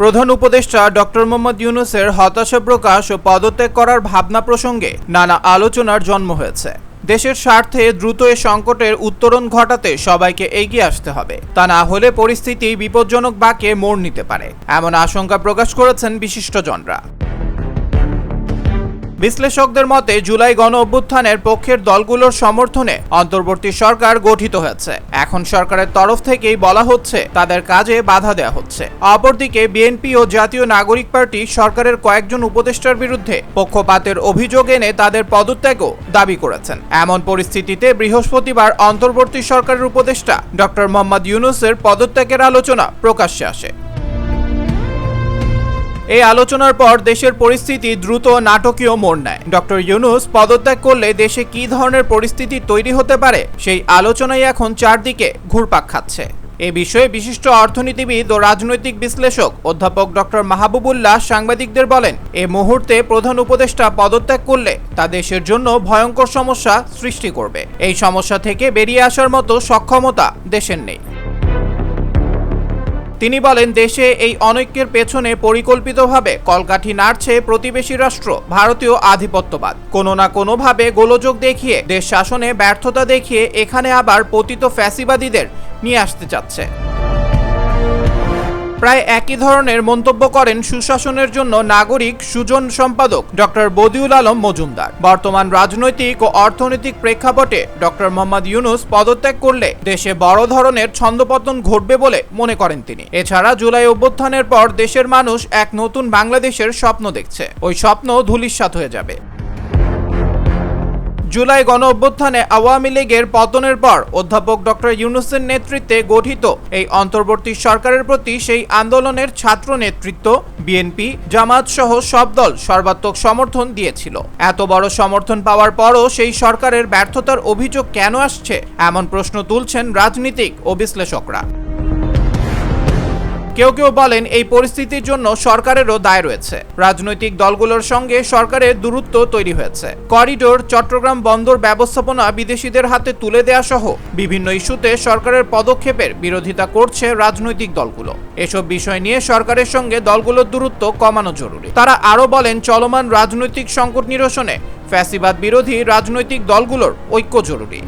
প্রধান উপদেষ্টা ডক্টর মোহাম্মদ ইউনুসের হতাশা প্রকাশ ও পদত্যাগ করার ভাবনা প্রসঙ্গে নানা আলোচনার জন্ম হয়েছে। দেশের স্বার্থে দ্রুত এ সংকটের উত্তরণ ঘটাতে সবাইকে এগিয়ে আসতে হবে। তা না হলে পরিস্থিতি বিপজ্জনক বাঁকে মোড় নিতে পারে, এমন আশঙ্কা প্রকাশ করেছেন বিশিষ্টজনরা। বিশ্লেষকদের মতে, জুলাই গণ অভ্যুত্থানের পক্ষের দলগুলোর সমর্থনে অন্তর্বর্তী সরকার গঠিত হয়েছে। এখন সরকারের তরফ থেকেই বলা হচ্ছে, তাদের কাজে বাধা দেওয়া হচ্ছে। অপরদিকে, বিএনপি ও জাতীয় নাগরিক পার্টি সরকারের কয়েকজন উপদেষ্টার বিরুদ্ধে পক্ষপাতের অভিযোগ এনে তাদের পদত্যাগও দাবি করেছেন। এমন পরিস্থিতিতে বৃহস্পতিবার অন্তর্বর্তী সরকারের উপদেষ্টা ডক্টর মোহাম্মদ ইউনুসের পদত্যাগের আলোচনা প্রকাশ্যে আসে। এই আলোচনার পর দেশের পরিস্থিতি দ্রুত নাটকীয় মোড় নেয়। ডক্টর ইউনুস পদত্যাগ করলে দেশে কি ধরনের পরিস্থিতি তৈরি হতে পারে, সেই আলোচনাই এখন চারদিকে ঘুরপাক খাচ্ছে। এ বিষয়ে বিশিষ্ট অর্থনীতিবিদ ও রাজনৈতিক বিশ্লেষক অধ্যাপক ডক্টর মাহবুবুল্লাহ সাংবাদিকদের বলেন, এ মুহূর্তে প্রধান উপদেষ্টা পদত্যাগ করলে তা দেশের জন্য ভয়ঙ্কর সমস্যা সৃষ্টি করবে। এই সমস্যা থেকে বেরিয়ে আসার মতো সক্ষমতা দেশের নেই। তিনি বলেন, দেশে এই অনৈক্যের পেছনে পরিকল্পিতভাবে কলকাঠি নাড়ছে প্রতিবেশী রাষ্ট্র, ভারতীয় আধিপত্যবাদ। কোনো না কোনোভাবে গোলযোগ দেখিয়ে, দেশ শাসনে ব্যর্থতা দেখিয়ে এখানে আবার পতিত ফ্যাসিবাদীদের নিয়ে আসতে চাচ্ছে। প্রায় একই ধরনের মন্তব্য করেন সুশাসনের জন্য নাগরিক সুজন সম্পাদক ডক্টর বদিউল আলম মজুমদার। বর্তমান রাজনৈতিক ও অর্থনৈতিক প্রেক্ষাপটে ডক্টর মোহাম্মদ ইউনুস পদত্যাগ করলে দেশে বড় ধরনের ছন্দপতন ঘটবে বলে মনে করেন তিনি। এছাড়া জুলাই অভ্যুত্থানের পর দেশের মানুষ এক নতুন বাংলাদেশের স্বপ্ন দেখছে। ওই স্বপ্ন ধূলিসাৎ হয়ে যাবে। জুলাই গণ অভ্যুত্থানে আওয়ামী লীগের পতনের পর অধ্যাপক ডক্টর ইউনুসের নেতৃত্বে গঠিত এই অন্তর্বর্তী সরকারের প্রতি সেই আন্দোলনের ছাত্র নেতৃত্ব, বিএনপি, জামাত সহ সব দল সর্বাত্মক সমর্থন দিয়েছিল। এত বড় সমর্থন পাওয়ার পরও সেই সরকারের ব্যর্থতার অভিযোগ কেন আসছে, এমন প্রশ্ন তুলছেন রাজনীতিক ও বিশ্লেষকরা। কেউ কেউ বলেন এই পরিস্থিতির জন্য সরকারেরও দায় রয়েছে। রাজনৈতিক দলগুলোর সঙ্গে সরকারের দূরত্ব তৈরি হয়েছে। করিডোর, চট্টগ্রাম বন্দর ব্যবস্থাপনা বিদেশিদের হাতে তুলে দেয়া সহ বিভিন্ন ইস্যুতে সরকারের পদক্ষেপের বিরোধিতা করছে রাজনৈতিক দলগুলো। এসব বিষয় নিয়ে সরকারের সঙ্গে দলগুলোর দূরত্ব কমানো জরুরি। তারা আরও বলেন, চলমান রাজনৈতিক সংকট নিরসনে ফ্যাসিবাদ বিরোধী রাজনৈতিক দলগুলোর ঐক্য জরুরি।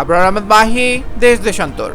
আবরার আহমেদ মাহি, দেশ দেশান্তর।